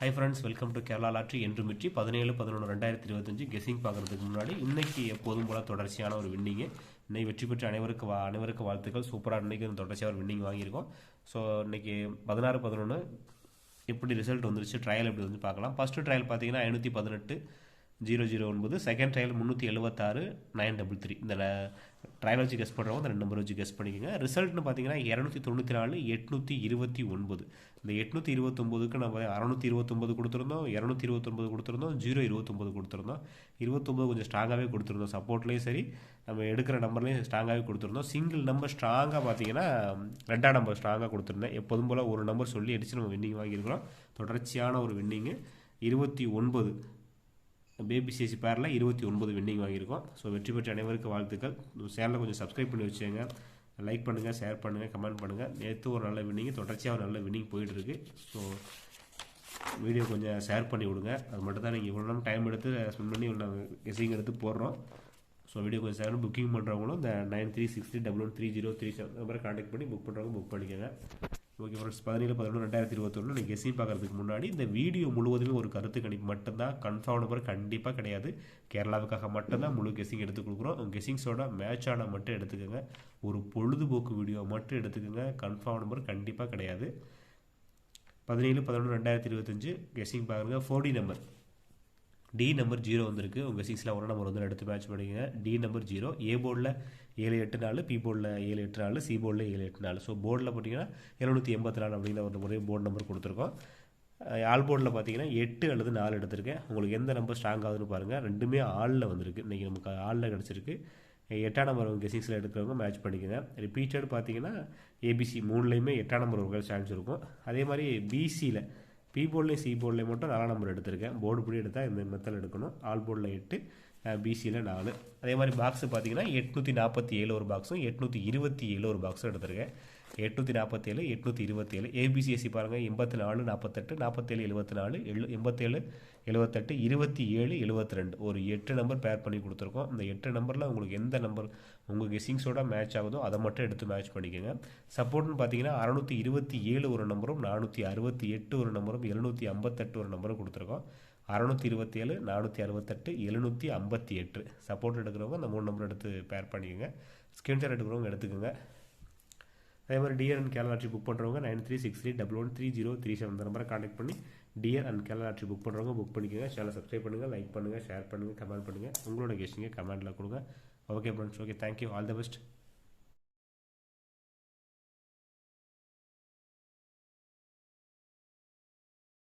Hi friends welcome to Kerala lottery என்று மிற்றி பதினேழு பதினொன்று ரெண்டாயிரத்தி இருபத்தஞ்சு கெஸிங் பார்க்குறதுக்கு முன்னாடி இன்றைக்கி எப்போதும் போல் தொடர்ச்சியான ஒரு வின்னிங்கு இன்னைக்கு வெற்றி பெற்ற அனைவருக்கு வா அனைவருக்கு வாழ்த்துக்கள். சூப்பராக இன்னைக்கு தொடர்ச்சியாக ஒரு வின்னிங் வாங்கியிருக்கோம். ஸோ இன்றைக்கி பதினாறு பதினொன்று எப்படி ரிசல்ட் வந்துருச்சு ட்ரையல் எப்படி வந்து பார்க்கலாம். ஃபஸ்ட்டு ட்ரையல் பார்த்தீங்கன்னா ஐநூற்றி பதினெட்டு ஜீரோ ஜீரோ ஒன்பது செகண்ட் ட்ரையல் முந்நூற்றி எழுபத்தாறு நைன் டபுள் த்ரீ. இந்த ட்ரையல் வச்சு கெஸ் பண்ணுறவங்க அந்த ரெண்டு நம்பர் வச்சு கெஸ் பண்ணிக்கோங்க. ரிசல்ட்னு பார்த்தீங்கன்னா இரநூத்தி தொண்ணூற்றி நாலு எட்நூற்றி இருபத்தி ஒன்பது. இந்த எட்நூற்றி இருபத்தொம்போதுக்கு நம்ம அறநூற்றி இருபத்தொம்போது கொடுத்துருந்தோம் இரநூத்தி இருபத்தொம்போது கொடுத்துருந்தோம் ஜீரோ இருபத்தொம்போது கொடுத்துருந்தோம். இருபத்தொம்போது கொஞ்சம் ஸ்ட்ராங்காகவே கொடுத்துருந்தோம். சப்போர்ட்லேயும் சரி நம்ம எடுக்கிற நம்பர்லேயும் ஸ்ட்ராங்காகவே கொடுத்துருந்தோம். சிங்கிள் நம்பர் ஸ்ட்ராங்காக பார்த்தீங்கன்னா ரெண்டாம் நம்பர் ஸ்ட்ராங்காக கொடுத்துருந்தேன். எப்போதும் போல் ஒரு நம்பர் சொல்லி அடித்து நம்ம வின்னிங் வாங்கியிருக்கிறோம். தொடர்ச்சியான ஒரு வின்னிங்கு இருபத்தி ஒன்பது. பேபி சிசி பேரில் இருபத்தி ஒன்பது வின்னிங் வாங்கியிருக்கோம். ஸோ வெற்றி பெற்ற அனைவருக்கு வாழ்த்துக்கள். சேனலை கொஞ்சம் சப்ஸ்கிரைப் பண்ணி வச்சுங்க லைக் பண்ணுங்கள் ஷேர் பண்ணுங்கள் கமெண்ட் பண்ணுங்கள் நேற்று ஒரு நல்ல வின்னிங் தொடர்ச்சியாக ஒரு நல்ல வின்னிங் போயிட்டுருக்கு. ஸோ வீடியோ கொஞ்சம் ஷேர் பண்ணி விடுங்க. அது மட்டும் தான் நீங்கள் இவ்வளோ நேரம் டைம் எடுத்து ஸ்பெண்ட் பண்ணி நாங்கள் கெஸிங் எடுத்து போடுறோம். ஸோ வீடியோ கொஞ்சம் ஷேர் புக்கிங் பண்ணுறவங்களும் இந்த nine three six three double one three zero three seven நம்பரை காண்டாக்ட் பண்ணி புக் பண்ணுறவங்க புக் பண்ணிக்கோங்க. ஓகே ஃப்ரெண்ட்ஸ் பதினேழு பதினொன்று ரெண்டாயிரத்தி இருபத்தொன்று நீங்கள் கெஸிங் பார்க்குறதுக்கு முன்னாடி இந்த வீடியோ முழுவதுமே ஒரு கருத்து கணிப்பு மட்டும்தான். கன்ஃபார்ம் நம்பர் கண்டிப்பாக கிடையாது. கேரளாவுக்காக மட்டும்தான் முழு கெஸிங் எடுத்து கொடுக்குறோம். கெஸிங்ஸோட மேட்ச் ஆனால் மட்டும் எடுத்துக்கோங்க. ஒரு பொழுதுபோக்கு வீடியோ மட்டும் எடுத்துக்கோங்க. கன்ஃபார்ம் நம்பர் கண்டிப்பாக கிடையாது. பதினேழு பதினொன்று ரெண்டாயிரத்தி இருபத்தஞ்சு கெஸிங் பாருங்கள் forty number D number zero வந்திருக்கு. உங்கள் சிக்ஸில் ஒன்று நம்பர் வந்து எடுத்து மேட்ச் பண்ணிக்கங்க. டி நம்பர் ஜீரோ ஏ போர்டில் ஏழு எட்டு நாலு பி போர்டில் ஏழு எட்டு நாலு சி போர்டில் ஏழு எட்டு நாலு ஸோ போர்டில் பார்த்தீங்கன்னா எழுநூற்றி எண்பத்தி நாலு அப்படிங்கிற ஒரு முறை போர்டு நம்பர் கொடுத்துருக்கோம். ஆல் போர்டில் பார்த்தீங்கன்னா எட்டு அல்லது நாலு எடுத்திருக்கேன். உங்களுக்கு எந்த நம்பர் ஸ்ட்ராங் ஆகுதுன்னு பாருங்கள் ரெண்டுமே ஆளில் வந்திருக்கு. இன்றைக்கி நமக்கு ஆளில் கிடச்சிருக்கு. எட்டாம் நம்பர் உங்கள் கெஸிங்ஸில் எடுக்கிறவங்க மேட்ச் பண்ணிக்கோங்க. ரிப்பீட்டட் பார்த்தீங்கன்னா ஏபிசி மூணுலேயுமே எட்டாம் நம்பர் ஒரு சான்ஸ் இருக்கும். அதே மாதிரி பிசியில் பி போர்ட்லேயும் சி போர்ட்லேயும் மட்டும் நாலாம் நம்பர் எடுத்திருக்கேன். போர்டு படி எடுத்தால் இந்த மெத்தல் எடுக்கணும். ஆல் போர்டில் எட்டு பிசியில் நாலு. அதே மாதிரி பாக்ஸு பார்த்தீங்கன்னா எட்நூற்றி நாற்பத்தி ஏழு ஒரு பாக்ஸும் எட்நூற்றி இருபத்தி ஏழு ஒரு பாக்ஸும் எடுத்திருக்கேன். எட்நூற்றி நாற்பத்தேழு எட்நூற்றி இருபத்தேழு. ஏபிசிஎஸ்சி பாருங்கள் எண்பத்தி நாலு நாற்பத்தெட்டு நாற்பத்தேழு எழுபத்தி நாலு எழு எண்பத்தேழு எழுபத்தெட்டு இருபத்தி ஏழு எழுபத்தி ரெண்டு. ஒரு எட்டு நம்பர் பேர் பண்ணி கொடுத்துருக்கோம். அந்த எட்டு நம்பரில் உங்களுக்கு எந்த நம்பர் உங்கள் கெஸிங்ஸோட மேட்ச் ஆகுதோ அதை மட்டும் எடுத்து மேட்ச் பண்ணிக்கோங்க. சப்போர்ட்னு பார்த்தீங்கன்னா அறநூற்றி இருபத்தி ஏழு ஒரு நம்பரும் நானூற்றி அறுபத்தி எட்டு ஒரு நம்பரும் எழுநூற்றி ஐம்பத்தெட்டு ஒரு நம்பரும் கொடுத்துருக்கோம். அறநூற்றி இருபத்தி ஏழு நானூற்றி அறுபத்தெட்டு எழுநூற்றி ஐம்பத்தி எட்டு. சப்போர்ட் எடுக்கிறவங்க அந்த மூணு நம்பர் எடுத்து பேர் பண்ணிக்கோங்க. ஸ்கிரீன்ஷாட் எடுக்கிறவங்க எடுத்துக்கோங்க. அதே மாதிரி டிஆர் அண்ட் கேலராட்சி புக் பண்ணுறவங்க nine three six three double one three zero three seven இந்த நம்பரை கான்டாக்ட் பண்ணி டிஆர் அண்ட் கேலராட்சி புக் பண்ணுறவங்க புக் பண்ணிக்கோங்க. சேனல் சப்ஸ்கிரைப் பண்ணுங்கள் லைக் பண்ணுங்கள் ஷேர் பண்ணுங்கள் கமெண்ட் பண்ணுங்கள் உங்களோட கெஸ்டிங்க கமெண்ட்டில் கொடுங்க. Okay friends okay thank you all the best